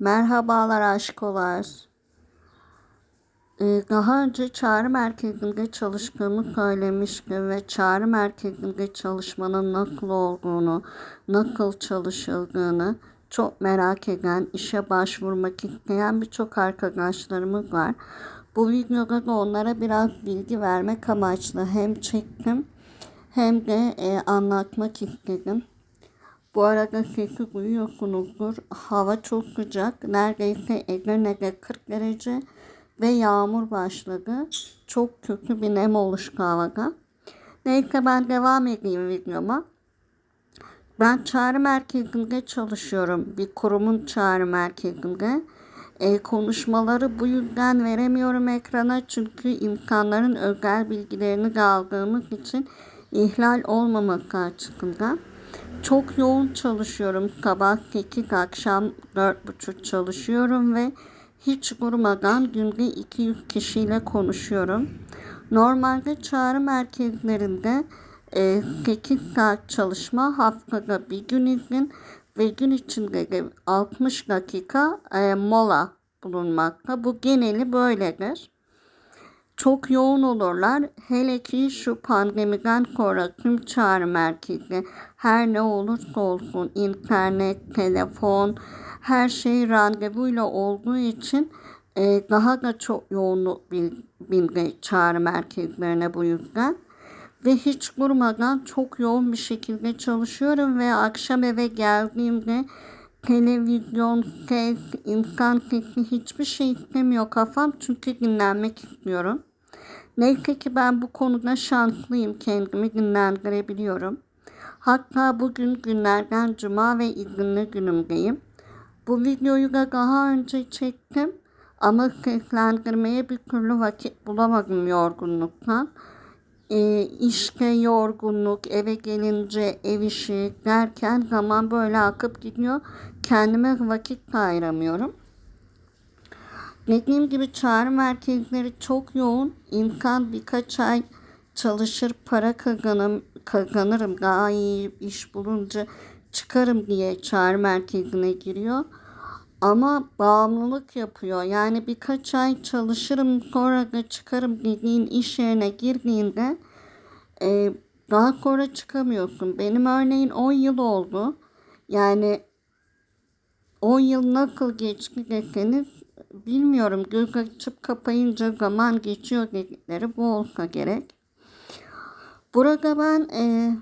Merhabalar aşkolar. Ee, daha önce çağrı merkezinde çalıştığımı söylemiştim ve çağrı merkezinde çalışmanın nasıl olduğunu, nasıl çalışıldığını çok merak eden, işe başvurmak isteyen birçok arkadaşlarımız var. Bu videoda da onlara biraz bilgi vermek amaçlı hem çektim hem de e, anlatmak istedim. Bu arada sesi duyuyorsunuzdur. Hava çok sıcak. Neredeyse Edirne'de 40 derece ve yağmur başladı. Çok kötü bir nem oluştu havada. Neyse ben devam edeyim videoma. Ben çağrı merkezinde çalışıyorum. Bir kurumun çağrı merkezinde. E, konuşmaları bu yüzden veremiyorum ekrana çünkü imkanların özel bilgilerini aldığımız için ihlal olmamak açısından. Çok yoğun çalışıyorum. Sabah 8 akşam 4.30 çalışıyorum ve hiç durmadan günde 200 kişiyle konuşuyorum. Normalde çağrı merkezlerinde e, 8 saat çalışma haftada bir gün izin ve gün içinde de 60 dakika e, mola bulunmakta. Bu geneli böyledir çok yoğun olurlar. Hele ki şu pandemiden sonra tüm çağrı merkezi her ne olursa olsun internet, telefon her şey randevuyla olduğu için e, daha da çok yoğunluk bildi çağrı merkezlerine bu yüzden. Ve hiç durmadan çok yoğun bir şekilde çalışıyorum ve akşam eve geldiğimde televizyon, ses, insan sesi hiçbir şey istemiyor kafam çünkü dinlenmek istiyorum. Neyse ki ben bu konuda şanslıyım. Kendimi dinlendirebiliyorum. Hatta bugün günlerden cuma ve izinli günümdeyim. Bu videoyu da daha önce çektim. Ama seslendirmeye bir türlü vakit bulamadım yorgunluktan. E, işte yorgunluk, eve gelince ev işi derken zaman böyle akıp gidiyor. Kendime vakit ayıramıyorum. Dediğim gibi çağrı merkezleri çok yoğun. İmkan birkaç ay çalışır para kazanım, kazanırım daha iyi iş bulunca çıkarım diye çağrı merkezine giriyor. Ama bağımlılık yapıyor. Yani birkaç ay çalışırım sonra da çıkarım dediğin iş yerine girdiğinde e, daha sonra çıkamıyorsun. Benim örneğin 10 yıl oldu. Yani 10 yıl nasıl geçti deseniz bilmiyorum göz açıp kapayınca zaman geçiyor dedikleri bu olsa gerek. Burada ben e,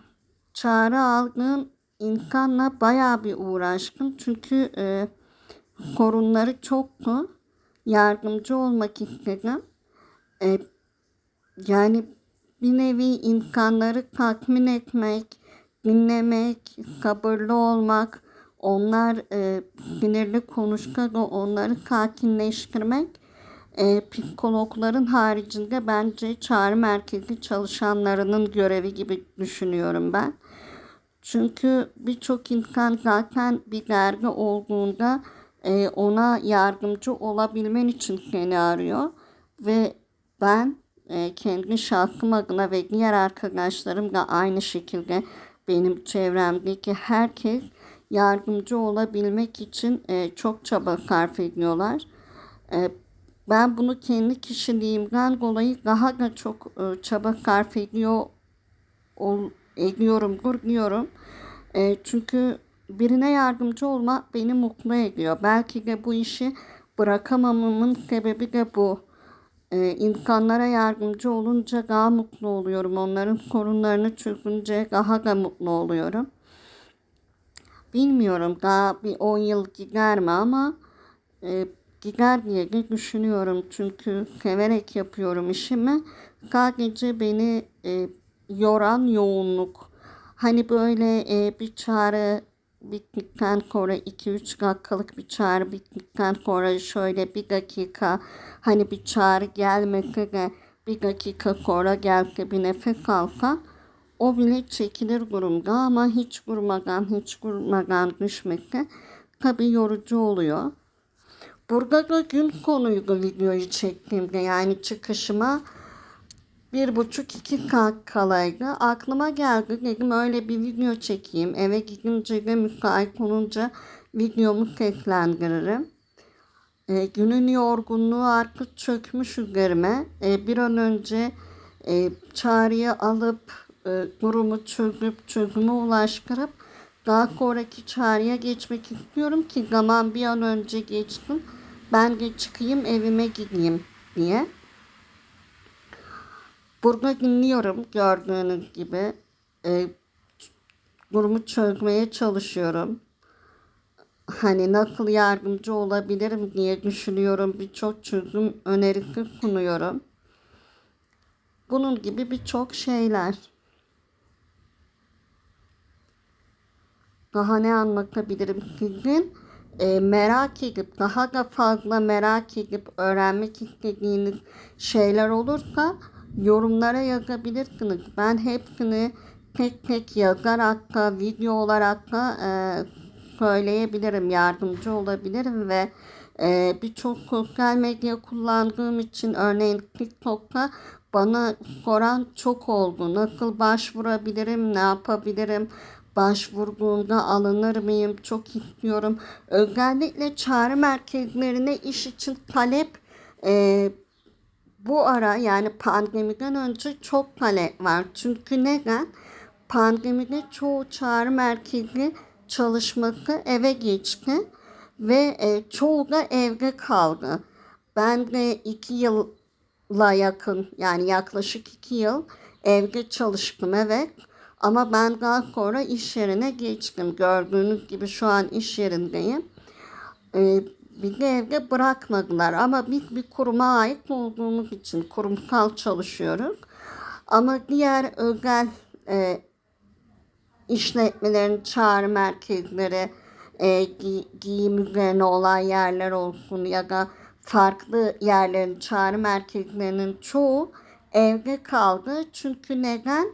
çağrı aldığım insanla baya bir uğraştım. Çünkü e, sorunları çoktu. Yardımcı olmak istedim. E, yani bir nevi insanları tatmin etmek, dinlemek, sabırlı olmak, onlar e, sinirli konuşkan onları sakinleştirmek e, psikologların haricinde bence çağrı merkezi çalışanlarının görevi gibi düşünüyorum ben. Çünkü birçok insan zaten bir derdi olduğunda e, ona yardımcı olabilmen için seni arıyor. Ve ben e, kendi şahsım adına ve diğer arkadaşlarım da aynı şekilde benim çevremdeki herkes yardımcı olabilmek için e, çok çaba sarf ediyorlar. E, ben bunu kendi kişiliğimden dolayı daha da çok e, çaba sarf ediyor ol, ediyorumdur diyorum. E, çünkü birine yardımcı olmak beni mutlu ediyor. Belki de bu işi bırakamamamın sebebi de bu. Ee, insanlara yardımcı olunca daha mutlu oluyorum. Onların sorunlarını çözünce daha da mutlu oluyorum. Bilmiyorum daha bir 10 yıl gider mi ama e, gider diye de düşünüyorum. Çünkü severek yapıyorum işimi. Sadece beni e, yoran yoğunluk. Hani böyle e, bir çağrı bittikten sonra 2-3 dakikalık bir çağrı bittikten sonra şöyle bir dakika hani bir çağrı gelmese de bir dakika sonra gelse bir nefes alsan o bile çekilir durumda ama hiç vurmadan hiç vurmadan düşmekte tabi yorucu oluyor. Burada da gün konuydu videoyu çektiğimde yani çıkışıma bir buçuk iki saat kalaydı. Aklıma geldi dedim öyle bir video çekeyim. Eve gidince de müsait olunca videomu seslendiririm. E, günün yorgunluğu artık çökmüş üzerime. E, bir an önce e, çağrıyı alıp e, durumu çözüp çözüme ulaştırıp daha sonraki çağrıya geçmek istiyorum ki zaman bir an önce geçsin. Ben de çıkayım evime gideyim diye. Burada dinliyorum gördüğünüz gibi. E, durumu çözmeye çalışıyorum. Hani nasıl yardımcı olabilirim diye düşünüyorum. Birçok çözüm önerisi sunuyorum. Bunun gibi birçok şeyler. Daha ne anlatabilirim sizin? E, merak edip daha da fazla merak edip öğrenmek istediğiniz şeyler olursa yorumlara yazabilirsiniz. Ben hepsini tek tek yazarak da video olarak da e, söyleyebilirim, yardımcı olabilirim ve e, birçok sosyal medya kullandığım için örneğin TikTok'ta bana soran çok oldu. Nasıl başvurabilirim, ne yapabilirim, başvurduğumda alınır mıyım, çok istiyorum. Özellikle çağrı merkezlerine iş için talep e, bu ara yani pandemiden önce çok talep var. Çünkü neden? Pandemide çoğu çağrı merkezi çalışması eve geçti ve e, çoğu da evde kaldı. Ben de iki yıla yakın yani yaklaşık iki yıl evde çalıştım evet. Ama ben daha sonra iş yerine geçtim. Gördüğünüz gibi şu an iş yerindeyim. Ee, bir de evde bırakmadılar ama biz bir kuruma ait olduğumuz için kurumsal çalışıyoruz. Ama diğer özel e, işletmelerin çağrı merkezleri, e, gi giyim üzerine olan yerler olsun ya da farklı yerlerin çağrı merkezlerinin çoğu evde kaldı. Çünkü neden?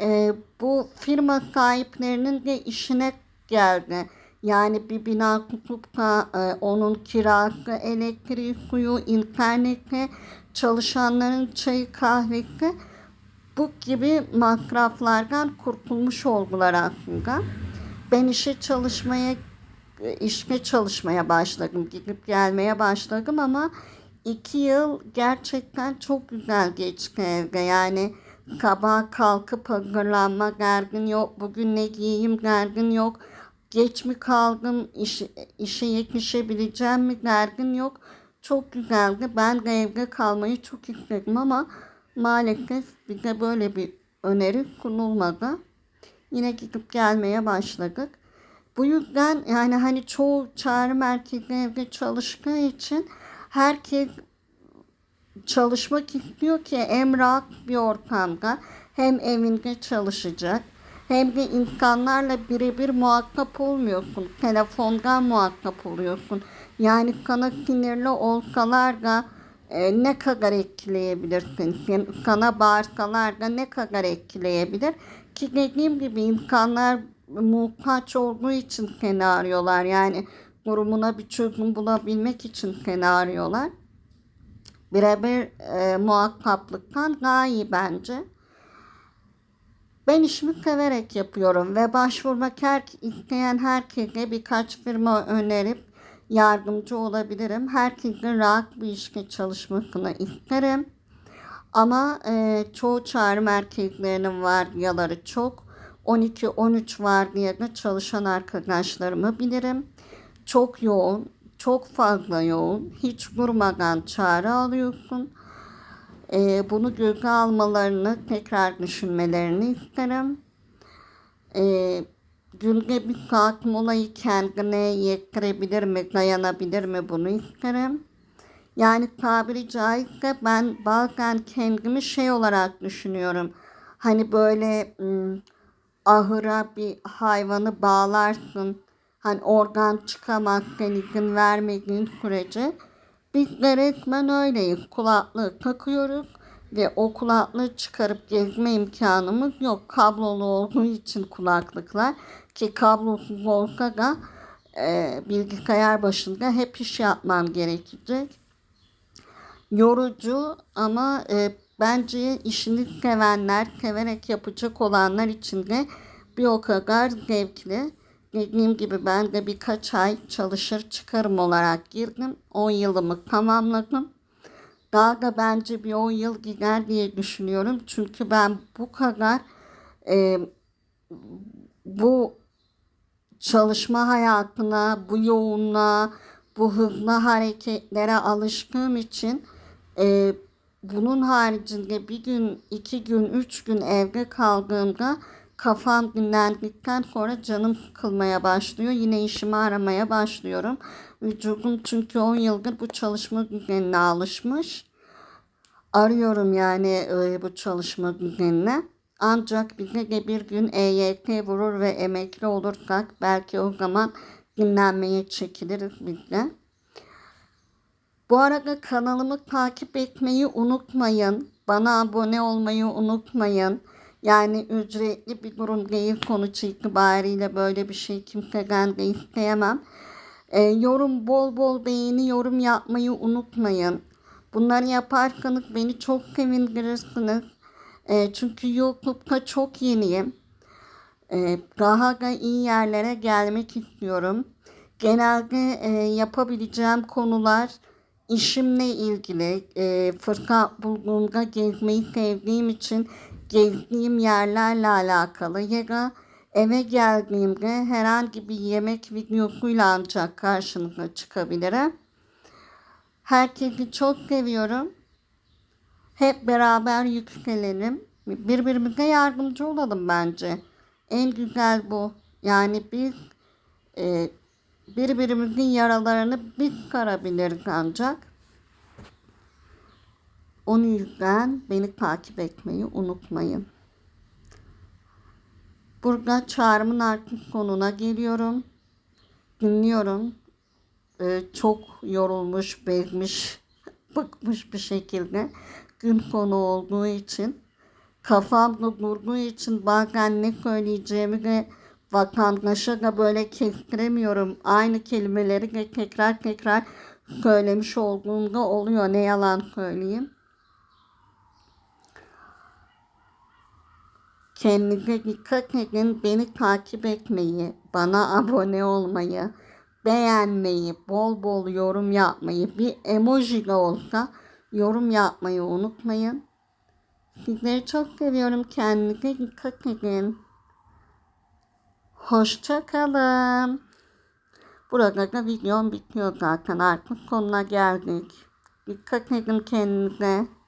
E, bu firma sahiplerinin de işine geldi. Yani bir bina tutup da e, onun kirası, elektriği, suyu, interneti, çalışanların çayı, kahvesi bu gibi masraflardan kurtulmuş oldular aslında. Ben işe çalışmaya işte çalışmaya başladım. Gidip gelmeye başladım ama iki yıl gerçekten çok güzel geçti evde. Yani sabah kalkıp hazırlanma gergin yok. Bugün ne giyeyim gergin yok. Geç mi kaldım, iş, işe yetişebileceğim mi gergin yok. Çok güzeldi. Ben de evde kalmayı çok istedim ama maalesef bize böyle bir öneri sunulmadı. Yine gidip gelmeye başladık. Bu yüzden yani hani çoğu çağrı merkezi evde çalıştığı için herkes çalışmak istiyor ki hem rahat bir ortamda hem evinde çalışacak hem de insanlarla birebir muhatap olmuyorsun. Telefondan muhatap oluyorsun. Yani sana sinirli olsalar da e, ne kadar etkileyebilirsin? Sana bağırsalar da ne kadar etkileyebilir? Ki dediğim gibi insanlar muhtaç olduğu için seni arıyorlar. Yani durumuna bir çözüm bulabilmek için seni arıyorlar. Birebir e, muhataplıktan daha iyi bence. Ben işimi severek yapıyorum ve başvurmak her, isteyen herkese birkaç firma önerip yardımcı olabilirim. Herkesin rahat bir işte çalışmasını isterim. Ama e, çoğu çağrı merkezlerinin vardiyaları çok. 12-13 vardiyada çalışan arkadaşlarımı bilirim. Çok yoğun, çok fazla yoğun. Hiç durmadan çağrı alıyorsun. E, bunu göze almalarını, tekrar düşünmelerini isterim. E, günde bir saat molayı kendine yettirebilir mi, dayanabilir mi bunu isterim. Yani tabiri caizse ben bazen kendimi şey olarak düşünüyorum. Hani böyle ahıra bir hayvanı bağlarsın. Hani oradan çıkamazken izin vermediğin sürece biz de resmen öyleyiz. Kulaklığı takıyoruz ve o kulaklığı çıkarıp gezme imkanımız yok. Kablolu olduğu için kulaklıklar ki kablosuz olsa da e, bilgisayar başında hep iş yapman gerekecek. Yorucu ama e, bence işini sevenler, severek yapacak olanlar için de bir o kadar zevkli. Dediğim gibi ben de birkaç ay çalışır çıkarım olarak girdim. 10 yılımı tamamladım. Daha da bence bir 10 yıl gider diye düşünüyorum. Çünkü ben bu kadar e, bu çalışma hayatına, bu yoğunluğa, bu hızlı hareketlere alıştığım için e, bunun haricinde bir gün, iki gün, üç gün evde kaldığımda kafam dinlendikten sonra canım sıkılmaya başlıyor. Yine işimi aramaya başlıyorum. Vücudum çünkü 10 yıldır bu çalışma düzenine alışmış. Arıyorum yani e, bu çalışma düzenine. Ancak bize de bir gün EYT vurur ve emekli olursak belki o zaman dinlenmeye çekiliriz biz de. Bu arada kanalımı takip etmeyi unutmayın. Bana abone olmayı unutmayın. Yani ücretli bir durum değil sonuç itibariyle böyle bir şey kimseden de isteyemem. E, yorum bol bol beğeni yorum yapmayı unutmayın. Bunları yaparsanız beni çok sevindirirsiniz. E, çünkü YouTube'da çok yeniyim. E, daha da iyi yerlere gelmek istiyorum. Genelde e, yapabileceğim konular işimle ilgili. E, fırsat bulduğumda gezmeyi sevdiğim için gezdiğim yerlerle alakalı ya da eve geldiğimde herhangi bir yemek videosuyla ancak karşınıza çıkabilirim. Herkesi çok seviyorum. Hep beraber yükselelim. Birbirimize yardımcı olalım bence. En güzel bu. Yani biz e, birbirimizin yaralarını biz sarabiliriz ancak. Onun yüzden beni takip etmeyi unutmayın. Burada çağrımın artık sonuna geliyorum. Dinliyorum. Ee, çok yorulmuş, bezmiş, bıkmış bir şekilde gün sonu olduğu için kafamda durduğu için bazen ne söyleyeceğimi de vatandaşa da böyle kestiremiyorum. Aynı kelimeleri de tekrar tekrar söylemiş olduğumda oluyor. Ne yalan söyleyeyim. Kendinize dikkat edin. Beni takip etmeyi, bana abone olmayı, beğenmeyi, bol bol yorum yapmayı, bir emoji de olsa yorum yapmayı unutmayın. Sizleri çok seviyorum. Kendinize dikkat edin. Hoşça kalın. Burada da videom bitiyor zaten. Artık sonuna geldik. Dikkat edin kendinize.